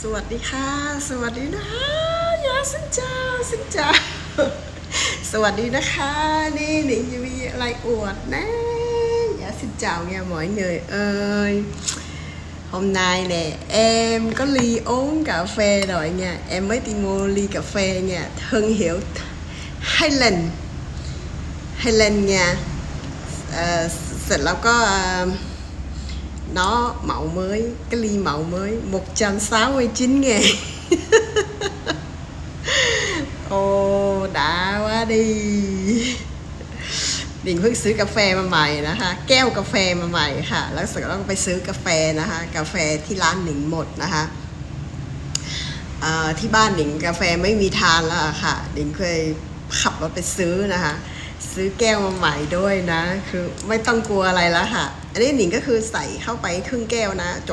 สวัสดีค่ะ สวัสดีนะคะยาสินเจ้าสินเจ้า สวัสดีนะคะ นี่หนิงจะมีอะไรอวดนะยาสินเจ้า nha mọi người ơi Hôm nay nè, em có ly uống cà phê rồi nha. Em mới đi mua ly cà phê nha. Thương hiệu Highland. Highland nha. À, Xịt là có uh, nó mẫu mới cái ly mẫu mới 169 ngàn Ồ đã quá đi ดิ่งเพิ่งซื้อกาแฟมาใหม่นะคะ แก้วกาแฟมาใหม่ค่ะ แล้วเสร็จแล้วก็ไปซื้อกาแฟนะคะ กาแฟที่ร้านหนิงหมดนะคะที่บ้านหนิงกาแฟไม่มีทานแล้วค่ะหนิงเคยขับรถไปซื้อนะคะ ซื้อแก้วมาใหม่ด้วยนะ คือไม่ต้องกลัวอะไรแล้วค่ะ อันนี้หนิงก็คือใส่เข้าไปครึ่งแก้วนะ โจ